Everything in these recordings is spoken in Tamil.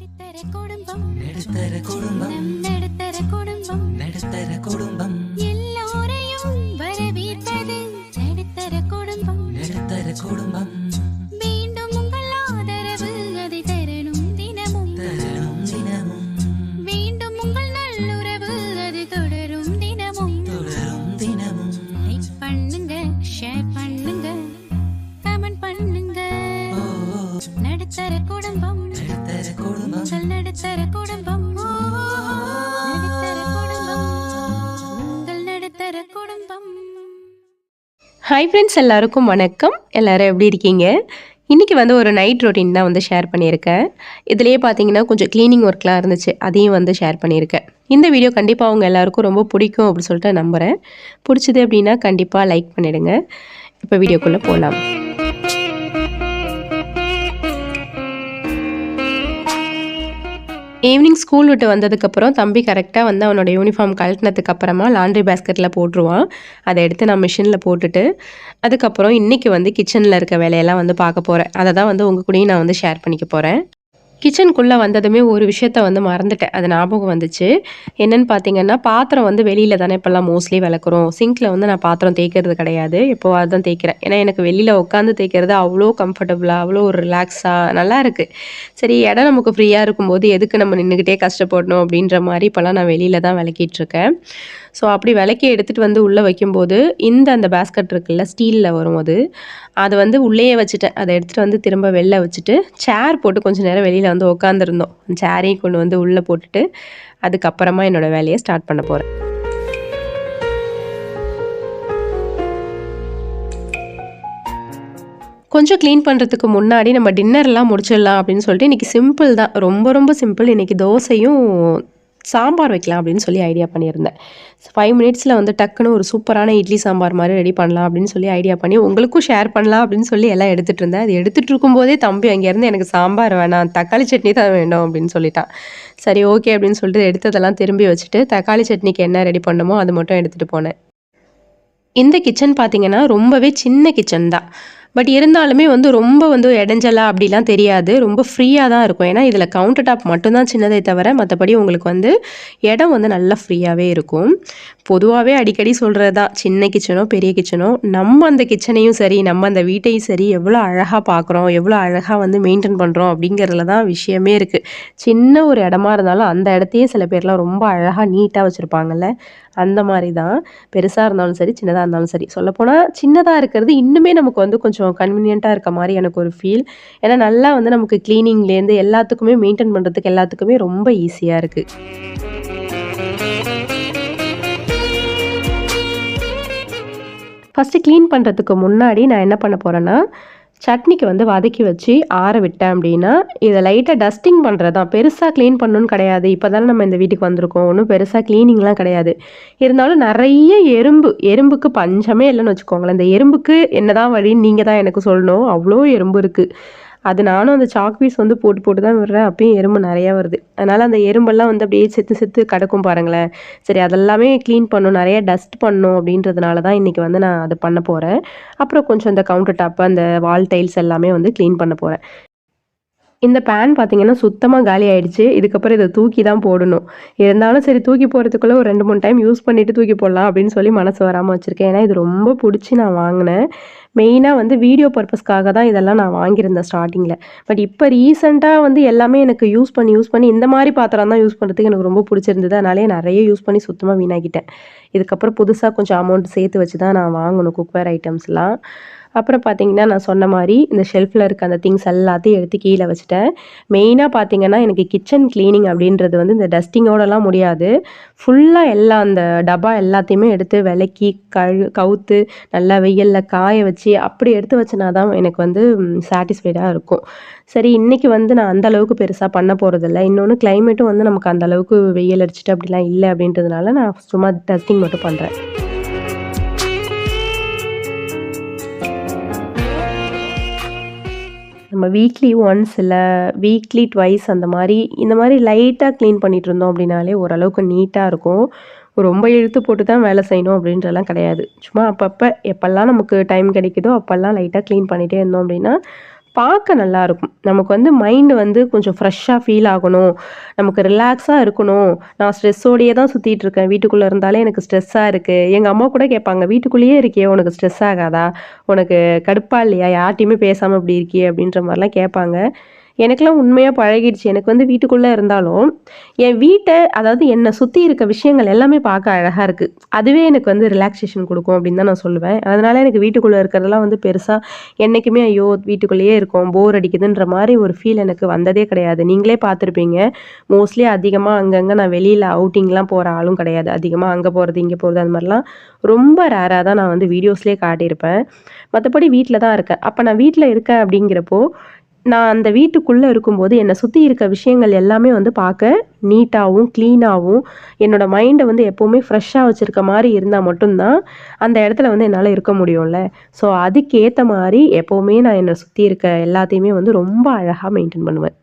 நடுத்தர குடும்பம் நடுத்தர குடும்பம் நடுத்தர குடும்பம். நடுத்தர குடும்பம். ஹாய் ஃப்ரெண்ட்ஸ் எல்லாருக்கும் வணக்கம். எல்லாரும் எப்படி இருக்கீங்க? இன்றைக்கி வந்து ஒரு நைட் ரொட்டீன் தான் வந்து ஷேர் பண்ணியிருக்கேன். இதுலேயே பார்த்தீங்கன்னா கொஞ்சம் க்ளீனிங் ஒர்க்லாம் இருந்துச்சு. அதையும் வந்து ஷேர் பண்ணியிருக்கேன். இந்த வீடியோ கண்டிப்பாக அவங்க எல்லாருக்கும் ரொம்ப பிடிக்கும் அப்படின்னு சொல்லிட்டு நம்புகிறேன் பிடிச்சது அப்படின்னா கண்டிப்பாக லைக் பண்ணிவிடுங்க இப்போ வீடியோக்குள்ளே போகலாம் ஈவினிங் ஸ்கூல் விட்டு வந்ததுக்கப்புறம் தம்பி கரெக்டாக வந்து அவனோட யூனிஃபார்ம் கழட்டினதுக்கு அப்புறமா லாண்ட்ரி பேஸ்கெட்டில் போட்டுருவான். அதை எடுத்து நான் மிஷினில் போட்டுட்டு அதுக்கப்புறம் இன்றைக்கி வந்து கிச்சனில் இருக்க வேலையெல்லாம் வந்து பார்க்க போகிறேன் அதை தான் வந்து உங்கள் கூடயும் நான் வந்து ஷேர் பண்ணிக்க போகிறேன் கிச்சனுக்குள்ளே வந்ததுமே ஒரு விஷயத்த வந்து மறந்துட்டேன். அது ஞாபகம் வந்துச்சு. என்னன்னு பார்த்தீங்கன்னா பாத்திரம் வந்து வெளியில் தானே இப்போல்லாம் மோஸ்ட்லி விளக்குறோம். சிங்கில் வந்து நான் பாத்திரம் தேய்க்கிறது கிடையாது. இப்போ அதுதான் தேய்க்கிறேன். ஏன்னா எனக்கு வெளியில் உட்காந்து தேய்க்கிறது அவ்வளோ கம்ஃபர்டபுளாக அவ்வளோ ஒரு ரிலாக்ஸாக நல்லா இருக்குது சரி இடம் நமக்கு ஃப்ரீயாக இருக்கும்போது எதுக்கு நம்ம நின்றுக்கிட்டே கஷ்டப்படணும் அப்படின்ற மாதிரி இப்போல்லாம் நான் வெளியில் தான் விளக்கிட்டு இருக்கேன். ஸோ அப்படி விளக்கி எடுத்துகிட்டு வந்து உள்ளே வைக்கும்போது இந்த அந்த பேஸ்கட் இருக்குல்ல ஸ்டீலில் வரும் அது அதை வந்து உள்ளேயே வச்சுட்டேன். அதை எடுத்துகிட்டு வந்து திரும்ப வெளில வச்சுட்டு சேர் போட்டு கொஞ்சம் நேரம் வெளியில் வந்து உட்காந்துருந்தோம் சேரையும் கொண்டு வந்து உள்ளே போட்டுட்டு அதுக்கப்புறமா என்னோடய வேலையை ஸ்டார்ட் பண்ண போகிறேன் கொஞ்சம் க்ளீன் பண்ணுறதுக்கு முன்னாடி நம்ம டின்னர்லாம் முடிச்சிடலாம் அப்படின்னு சொல்லிட்டு இன்றைக்கி சிம்பிள் தான். ரொம்ப ரொம்ப சிம்பிள் இன்றைக்கி தோசையும் சாம்பார் வைக்கலாம் அப்படின்னு சொல்லி ஐடியா பண்ணியிருந்தேன். ஃபைவ் மினிட்ஸில் வந்து டக்குன்னு ஒரு சூப்பரான இட்லி சாம்பார் மாதிரி ரெடி பண்ணலாம் அப்படின்னு சொல்லி ஐடியா பண்ணி உங்களுக்கும் ஷேர் பண்ணலாம் அப்படின்னு சொல்லி எல்லாம் எடுத்துகிட்டு இருந்தேன். அது எடுத்துகிட்டு இருக்கும்போதே தம்பி அங்கேருந்து எனக்கு சாம்பார் வேணாம் தக்காளி சட்னி தான் வேண்டும் அப்படின்னு சொல்லிட்டான். சரி ஓகே அப்படின்னு சொல்லிட்டு எடுத்ததெல்லாம் திரும்பி வச்சுட்டு தக்காளி சட்னிக்கு என்ன ரெடி பண்ணமோ அது மட்டும் எடுத்துகிட்டு போனேன். இந்த கிச்சன் பார்த்தீங்கன்னா ரொம்பவே சின்ன கிச்சன் தான். பட் இருந்தாலுமே வந்து ரொம்ப வந்து இடைஞ்சலா அப்படிலாம் தெரியாது. ரொம்ப ஃப்ரீயாக தான் இருக்கும். ஏன்னா இதில் கவுண்டர் டாப் மட்டும்தான் சின்னதே தவிர மற்றபடி உங்களுக்கு வந்து இடம் வந்து நல்லா ஃப்ரீயாகவே இருக்கும். பொதுவாகவே அடிக்கடி சொல்கிறது தான் சின்ன கிச்சனோ பெரிய கிச்சனோ நம்ம அந்த கிச்சனையும் சரி நம்ம அந்த வீட்டையும் சரி எவ்வளோ அழகாக பார்க்குறோம் எவ்வளோ அழகாக வந்து மெயின்டைன் பண்ணுறோம் அப்படிங்கிறதுல தான் விஷயமே இருக்குது சின்ன ஒரு இடமா இருந்தாலும் அந்த இடத்தையே சில பேர்லாம் ரொம்ப அழகாக நீட்டாக வச்சுருப்பாங்கல்ல? அந்த மாதிரி தான். பெருசாக இருந்தாலும் சரி சின்னதாக இருந்தாலும் சரி. சொல்லப்போனால் சின்னதாக இருக்கிறது இன்னுமே நமக்கு வந்து கொஞ்சம் கன்வீனியண்ட்டாக இருக்க மாதிரி எனக்கு ஒரு ஃபீல் ஏன்னா நல்லா வந்து நமக்கு க்ளீனிங்லேருந்து எல்லாத்துக்குமே மெயின்டைன் பண்ணுறதுக்கு எல்லாத்துக்குமே ரொம்ப ஈஸியாக இருக்குது ஃபஸ்ட்டு க்ளீன் பண்ணுறதுக்கு முன்னாடி நான் என்ன பண்ண போகிறேன்னா சட்னிக்கு வந்து வதக்கி வச்சு ஆற விட்டேன் அப்படின்னா இதை லைட்டாக டஸ்டிங் பண்ணுறது தான் பெருசாக க்ளீன் பண்ணணும்னு கிடையாது. இப்போ தானே நம்ம இந்த வீட்டுக்கு வந்திருக்கோம். ஒன்றும் பெருசாக க்ளீனிங்லாம் கிடையாது. இருந்தாலும் நிறைய எறும்பு எறும்புக்கு பஞ்சமே இல்லைன்னு வச்சுக்கோங்களேன். இந்த எறும்புக்கு என்னதான் வழின்னு நீங்கள் தான் எனக்கு சொல்லணும். அவ்வளோ எறும்பு இருக்குது அது நானும் அந்த சாக் பீஸ் வந்து போட்டு போட்டு தான் விடுறேன். அப்பயும் எறும்பு நிறையா வருது. அதனால் அந்த எறும்பெல்லாம் வந்து அப்படியே செத்து செத்து கிடக்கும் பாருங்களேன். சரி அதெல்லாமே க்ளீன் பண்ணும் நிறைய டஸ்ட் பண்ணும் அப்படின்றதுனால தான் இன்றைக்கி வந்து நான் அதை பண்ண போகிறேன் அப்புறம் கொஞ்சம் இந்த கவுண்டர் டாப் அந்த வால் டைல்ஸ் எல்லாமே வந்து க்ளீன் பண்ண போகிறேன் இந்த பேன் பார்த்தீங்கன்னா சுத்தமாக காலி ஆயிடுச்சு. இதுக்கப்புறம் இதை தூக்கி தான் போடணும். இருந்தாலும் சரி தூக்கி போகிறதுக்குள்ளே ஒரு ரெண்டு மூணு டைம் யூஸ் பண்ணிவிட்டு தூக்கி போடலாம் அப்படின்னு சொல்லி மனசு வராமல் வச்சுருக்கேன். ஏன்னா இது ரொம்ப பிடிச்சி நான் வாங்கினேன். மெயினாக வந்து வீடியோ பர்பஸ்க்காக தான் இதெல்லாம் நான் வாங்கியிருந்தேன் ஸ்டார்டிங்கில் பட் இப்போ ரீசெண்டாக வந்து எல்லாமே எனக்கு யூஸ் பண்ணி யூஸ் பண்ணி இந்த மாதிரி பாத்திரம் தான் யூஸ் பண்ணுறதுக்கு எனக்கு ரொம்ப பிடிச்சிருந்தது. அதனாலே நிறைய யூஸ் பண்ணி சுத்தமாக வீணாக்கிட்டேன். இதுக்கப்புறம் புதுசாக கொஞ்சம் அமௌண்ட் சேர்த்து வச்சு தான் நான் வாங்கணும் குக்வேர் ஐட்டம்ஸ்லாம் அப்புறம் பார்த்தீங்கன்னா நான் சொன்ன மாதிரி இந்த ஷெல்ஃபில் இருக்க அந்த திங்ஸ் எல்லாத்தையும் எடுத்து கீழே வச்சுட்டேன். மெயினாக பார்த்தீங்கன்னா எனக்கு கிச்சன் க்ளீனிங் அப்படின்றது வந்து இந்த டஸ்டிங்கோடலாம் முடியாது. ஃபுல்லாக எல்லா அந்த டப்பா எல்லாத்தையுமே எடுத்து விலக்கி கழு கவுத்து நல்லா வெயிலில் காய வச்சு அப்படி எடுத்து வச்சுனா தான் எனக்கு வந்து சாட்டிஸ்ஃபைடாக இருக்கும். சரி இன்றைக்கி வந்து நான் அந்த அளவுக்கு பெருசாக பண்ண போகிறதில்ல இன்னொன்று கிளைமேட்டும் வந்து நமக்கு அந்த அளவுக்கு வெயில் அடிச்சிட்டு அப்படிலாம் இல்லை அப்படின்றதுனால நான் சும்மா டஸ்டிங் மட்டும் பண்ணுறேன் நம்ம வீக்லி ஒன்ஸ் இல்லை வீக்லி ட்வைஸ் அந்த மாதிரி இந்த மாதிரி லைட்டாக க்ளீன் பண்ணிட்டு இருந்தோம் அப்படின்னாலே ஓரளவுக்கு நீட்டாக இருக்கும். ரொம்ப இழுத்து போட்டு தான் வேலை செய்யணும் அப்படின்றலாம் கிடையாது. சும்மா அப்பப்போ எப்போல்லாம் நமக்கு டைம் கிடைக்குதோ அப்போல்லாம் லைட்டாக க்ளீன் பண்ணிகிட்டே இருந்தோம் அப்படின்னா பார்க்க நல்லாயிருக்கும் நமக்கு வந்து மைண்டு வந்து கொஞ்சம் ஃப்ரெஷ்ஷாக ஃபீல் ஆகணும். நமக்கு ரிலாக்ஸாக இருக்கணும். நான் ஸ்ட்ரெஸ்ஸோடையே தான் சுற்றிட்டு இருக்கேன். வீட்டுக்குள்ளே இருந்தாலே எனக்கு ஸ்ட்ரெஸ்ஸாக இருக்குது எங்கள் அம்மா கூட கேட்பாங்க வீட்டுக்குள்ளேயே இருக்கியே உனக்கு ஸ்ட்ரெஸ் ஆகாதா? உனக்கு கடுப்பா இல்லையா? யார்ட்டையுமே பேசாமல் இப்படி இருக்கியே? அப்படின்ற மாதிரிலாம் கேட்பாங்க. எனக்கெல்லாம் உண்மையாக பழகிடுச்சு. எனக்கு வந்து வீட்டுக்குள்ளே இருந்தாலும் என் வீட்டை அதாவது என்னை சுற்றி இருக்க விஷயங்கள் எல்லாமே பார்க்க அழகாக இருக்குது அதுவே எனக்கு வந்து ரிலாக்ஸேஷன் கொடுக்கும் அப்படின்னு தான் நான் சொல்லுவேன். அதனால் எனக்கு வீட்டுக்குள்ளே இருக்கிறதெல்லாம் வந்து பெருசாக என்றைக்குமே ஐயோ வீட்டுக்குள்ளேயே இருக்கோம் போர் அடிக்குதுன்ற மாதிரி ஒரு ஃபீல் எனக்கு வந்ததே கிடையாது. நீங்களே பார்த்துருப்பீங்க. மோஸ்ட்லி அதிகமாக அங்கங்கே நான் வெளியில் அவுட்டிங்லாம் போகிற ஆளும் கிடையாது. அதிகமாக அங்கே போகிறது இங்கே போகிறது அந்த மாதிரிலாம் ரொம்ப ரேராக தான் நான் வந்து வீடியோஸ்லேயே காட்டியிருப்பேன். மற்றபடி வீட்டில் தான் இருக்கேன். அப்போ நான் வீட்டில் இருக்கேன் அப்படிங்கிறப்போ நான் அந்த வீட்டுக்குள்ளே இருக்கும்போது என்னை சுற்றி இருக்க விஷயங்கள் எல்லாமே வந்து பார்க்க நீட்டாகவும் க்ளீனாகவும் என்னோடய மைண்டை வந்து எப்போவுமே ஃப்ரெஷ்ஷாக வச்சுருக்க மாதிரி இருந்தால் மட்டும்தான் அந்த இடத்துல வந்து என்னால் இருக்க முடியும்ல. ஸோ அதுக்கேற்ற மாதிரி எப்போவுமே நான் என்னை சுற்றி இருக்க எல்லாத்தையுமே வந்து ரொம்ப அழகாக மெயின்டைன் பண்ணுவேன்.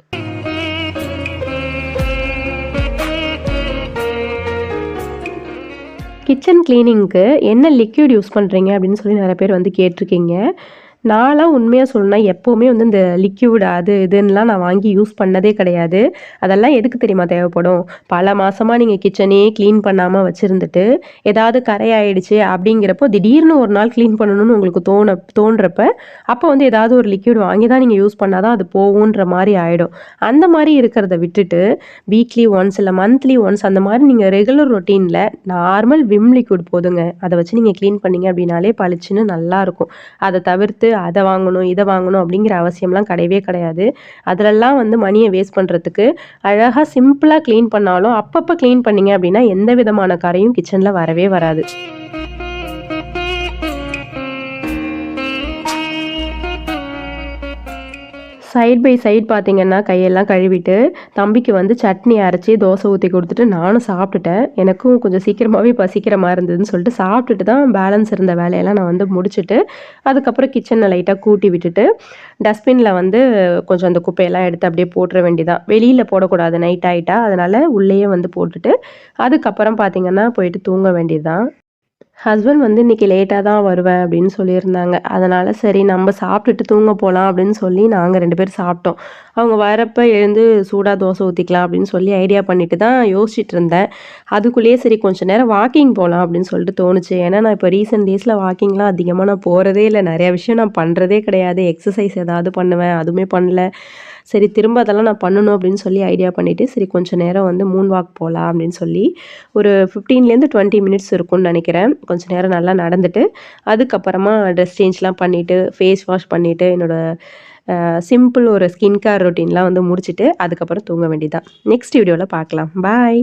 கிச்சன் க்ளீனிங்க்கு என்ன லிக்யூட் யூஸ் பண்ணுறீங்க அப்படின்னு சொல்லி நிறைய பேர் வந்து கேட்டிருக்கீங்க. நான்லாம் உண்மையாக சொல்லணும்னா எப்போவுமே வந்து இந்த லிக்யூட் அது இதுன்னெலாம் நான் வாங்கி யூஸ் பண்ணதே கிடையாது. அதெல்லாம் எதுக்கு தெரியுமா தேவைப்படும்? பல மாதமாக நீங்கள் கிச்சனே க்ளீன் பண்ணாமல் வச்சுருந்துட்டு ஏதாவது கரையாயிடுச்சு அப்படிங்கிறப்போ திடீர்னு ஒரு நாள் க்ளீன் பண்ணணும்னு உங்களுக்கு தோண தோன்றப்ப அப்போ வந்து ஏதாவது ஒரு லிக்யூட் வாங்கி தான் நீங்கள் யூஸ் பண்ணால் தான் அது போகுன்ற மாதிரி ஆகிடும் அந்த மாதிரி இருக்கிறத விட்டுட்டு வீக்லி ஒன்ஸ் இல்லை மந்த்லி ஒன்ஸ் அந்த மாதிரி நீங்கள் ரெகுலர் ரொட்டீனில் நார்மல் விம் லிக்யூட் போதுங்க. அதை வச்சு நீங்கள் க்ளீன் பண்ணீங்க அப்படின்னாலே பளிச்சுன்னு நல்லாயிருக்கும் அதை தவிர்த்து அதை வாங்கணும் இதை வாங்கணும் அப்படிங்கிற அவசியம்லாம் கிடையவே கிடையாது. அதிலெல்லாம் வந்து மணியை வேஸ்ட் பண்ணுறதுக்கு அழகாக சிம்பிளாக க்ளீன் பண்ணாலும் அப்பப்போ க்ளீன் பண்ணீங்க அப்படின்னா எந்த விதமான கரையும் கிச்சனில் வரவே வராது. சைட் பை சைட் பார்த்தீங்கன்னா கையெல்லாம் கழுவிட்டு தம்பிக்கு வந்து சட்னி அரைச்சி தோசை ஊற்றி கொடுத்துட்டு நானும் சாப்பிட்டுட்டேன். எனக்கும் கொஞ்சம் சீக்கிரமாகவே பசிக்கிற மாதிரி இருந்ததுன்னு சொல்லிட்டு சாப்பிட்டுட்டு தான் பேலன்ஸ் இருந்த வேலையெல்லாம் நான் வந்து முடிச்சுட்டு அதுக்கப்புறம் கிச்சனை லைட்டாக கூட்டி விட்டுட்டு டஸ்ட்பினில் வந்து கொஞ்சம் அந்த குப்பையெல்லாம் எடுத்து அப்படியே போட்டுற வேண்டியதான் வெளியில் போடக்கூடாது நைட் ஆகிட்டா அதனால் உள்ளேயே வந்து போட்டுட்டு அதுக்கப்புறம் பார்த்தீங்கன்னா போயிட்டு தூங்க வேண்டியதுதான். ஹஸ்பண்ட் வந்து இன்னைக்கு லேட்டாக தான் வருவேன் அப்படின்னு சொல்லியிருந்தாங்க. அதனால் சரி நம்ம சாப்பிட்டுட்டு தூங்க போகலாம் அப்படின்னு சொல்லி நாங்கள் ரெண்டு பேரும் சாப்பிட்டோம். அவங்க வரப்போ எழுந்து சூடாக தோசை ஊற்றிக்கலாம் அப்படின்னு சொல்லி ஐடியா பண்ணிட்டு தான் யோசிச்சுட்டு இருந்தேன். அதுக்குள்ளேயே சரி கொஞ்சம் நேரம் வாக்கிங் போகலாம் அப்படின்னு சொல்லிட்டு தோணுச்சு. ஏன்னா நான் இப்போ ரீசெண்ட் டேஸில் வாக்கிங்லாம் அதிகமாக நான் போகிறதே இல்லை. நிறையா விஷயம் நான் பண்ணுறதே கிடையாது. எக்ஸசைஸ் ஏதாவது பண்ணுவேன் அதுவுமே பண்ணல. சரி திரும்ப அதெல்லாம் நான் பண்ணணும் அப்படின்னு சொல்லி ஐடியா பண்ணிவிட்டு சரி கொஞ்சம் நேரம் வந்து மூன் வாக் போகலாம் அப்படின்னு சொல்லி ஒரு ஃபிஃப்டீன்லேருந்து டுவெண்ட்டி மினிட்ஸ் இருக்கும்னு நினைக்கிறேன். கொஞ்சம் நேரம் நல்லா நடந்துட்டு அதுக்கப்புறமா ட்ரெஸ் சேஞ்ச்லாம் பண்ணிவிட்டு ஃபேஸ் வாஷ் பண்ணிவிட்டு என்னோடய சிம்பிள் ஒரு ஸ்கின் கேர் ரொட்டீன்லாம் வந்து முடிச்சுட்டு அதுக்கப்புறம் தூங்க வேண்டியதான் நெக்ஸ்ட் வீடியோவில் பார்க்கலாம். பாய்